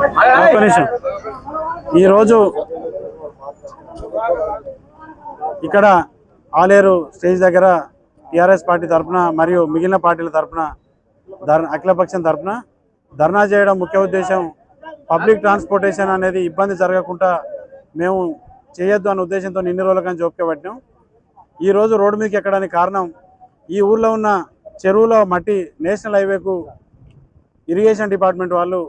ఒక్క నిమిషం. ఈరోజు ఇక్కడ ఆలేరు స్టేజ్ దగ్గర టిఆర్ఎస్ పార్టీ తరఫున మరియు మిగిలిన పార్టీల తరఫున ధర్ అఖిలపక్షం తరఫున ధర్నా చేయడం ముఖ్య ఉద్దేశం. పబ్లిక్ ట్రాన్స్పోర్టేషన్ అనేది ఇబ్బంది జరగకుండా మేము చేయొద్దు అన్న ఉద్దేశంతో ఇన్ని రోజుల కానీ ఈరోజు రోడ్డు మీదకి ఎక్కడానికి కారణం ఈ ఊర్లో ఉన్న చెరువులో మట్టి నేషనల్ హైవేకు ఇరిగేషన్ డిపార్ట్మెంట్ వాళ్ళు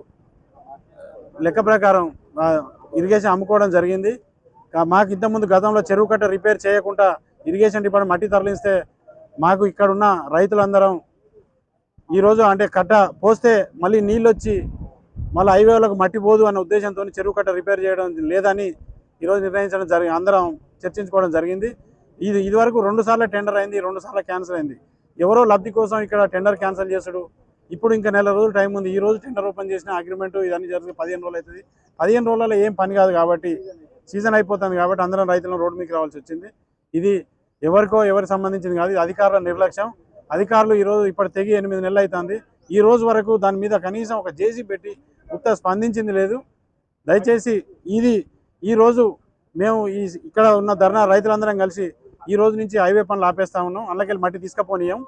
లెక్క ప్రకారం ఇరిగేషన్ అమ్ముకోవడం జరిగింది. మాకు ఇంతకుముందు గతంలో చెరువు కట్ట రిపేర్ చేయకుండా ఇరిగేషన్ డిపార్ట్మెంట్ మట్టి తరలిస్తే మాకు ఇక్కడున్న రైతులందరం ఈరోజు అంటే కట్ట పోస్తే మళ్ళీ నీళ్ళు వచ్చి మళ్ళీ హైవేలకు మట్టి పోదు అన్న ఉద్దేశంతో చెరువు కట్ట రిపేర్ చేయడం లేదని ఈరోజు నిర్ణయించడం జరిగి అందరం చర్చించుకోవడం జరిగింది. ఇది ఇదివరకు రెండు సార్లు టెండర్ అయింది రెండు సార్లు క్యాన్సిల్ అయింది. ఎవరో లబ్ధి కోసం ఇక్కడ టెండర్ క్యాన్సిల్ చేసుడు ఇప్పుడు ఇంకా నెల రోజులు టైం ఉంది. ఈ రోజు టెండర్ ఓపెన్ చేసిన అగ్రిమెంట్ ఇదన్నీ జరిగి పదిహేను రోజులు అవుతుంది. పదిహేను రోజులలో ఏం పని కాదు కాబట్టి సీజన్ అయిపోతుంది కాబట్టి అందరం రైతులను రోడ్డు మీకు రావాల్సి వచ్చింది. ఇది ఎవరికో ఎవరికి సంబంధించింది కాదు ఇది అధికారుల నిర్లక్ష్యం. అధికారులు ఈరోజు ఇప్పుడు తెగి ఎనిమిది నెలలు అవుతుంది. ఈ రోజు వరకు దాని మీద కనీసం ఒక జేసీ పెట్టి ఉత్త స్పందించింది లేదు. దయచేసి ఇది ఈరోజు మేము ఈ ఇక్కడ ఉన్న ధర్నా రైతులందరం కలిసి ఈ రోజు నుంచి హైవే పనులు ఆపేస్తా ఉన్నాం. అందులోకి మట్టి తీసుకపోనీయం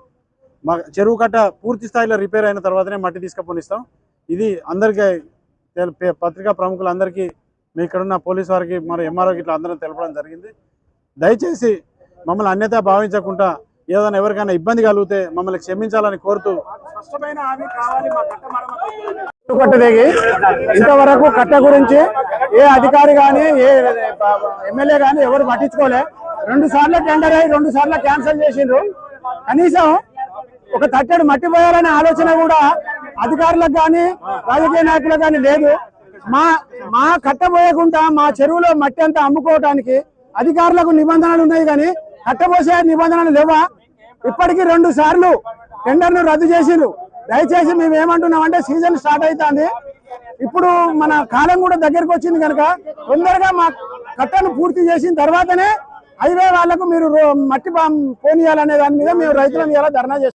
మా చెరువు కట్ట పూర్తి స్థాయిలో రిపేర్ అయిన తర్వాతనే మట్టి తీసుకపోనిస్తాం. ఇది అందరికీ పత్రికా ప్రముఖులందరికీ మీ ఇక్కడ ఉన్న పోలీస్ వారికి మరి ఎంఆర్ఓకి ఇట్లా అందరం తెలపడం జరిగింది. దయచేసి మమ్మల్ని అన్యత భావించకుండా ఏదైనా ఎవరికైనా ఇబ్బంది కలిగితే మమ్మల్ని క్షమించాలని కోరుతూ స్పష్టమైన హామీ కావాలి మా కట్ట మరమ్మతు కట్ట దిగి ఇంతవరకు కట్ట గురించి ఏ అధికారి కానీ ఏ ఎమ్మెల్యే కానీ ఎవరు పట్టించుకోలే. రెండు సార్లు టెండర్ అయ్యి రెండు సార్లు క్యాన్సిల్ చేసిండ్రు. కనీసం ఒక తట్టెడు మట్టి పోయాలనే ఆలోచన కూడా అధికారులకు కానీ రాజకీయ నాయకులకు కానీ లేదు. మా మా కట్ట పోయకుండా మా చెరువులో మట్టి అంతా అమ్ముకోవటానికి అధికారులకు నిబంధనలు ఉన్నాయి కానీ కట్టబోసే నిబంధనలు లేవా? ఇప్పటికీ రెండు సార్లు టెండర్ను రద్దు చేసిండ్రు దయచేసి మేము ఏమంటున్నాం అంటే సీజన్ స్టార్ట్ అవుతుంది ఇప్పుడు మన కాలం కూడా దగ్గరకు వచ్చింది కనుక తొందరగా మా కట్టను పూర్తి చేసిన తర్వాతనే హైవే వాళ్ళకు మీరు మట్టి పోనీయాలనే దాని మీద మేము రైతులను ఎలా ధర్నా చేస్తాం.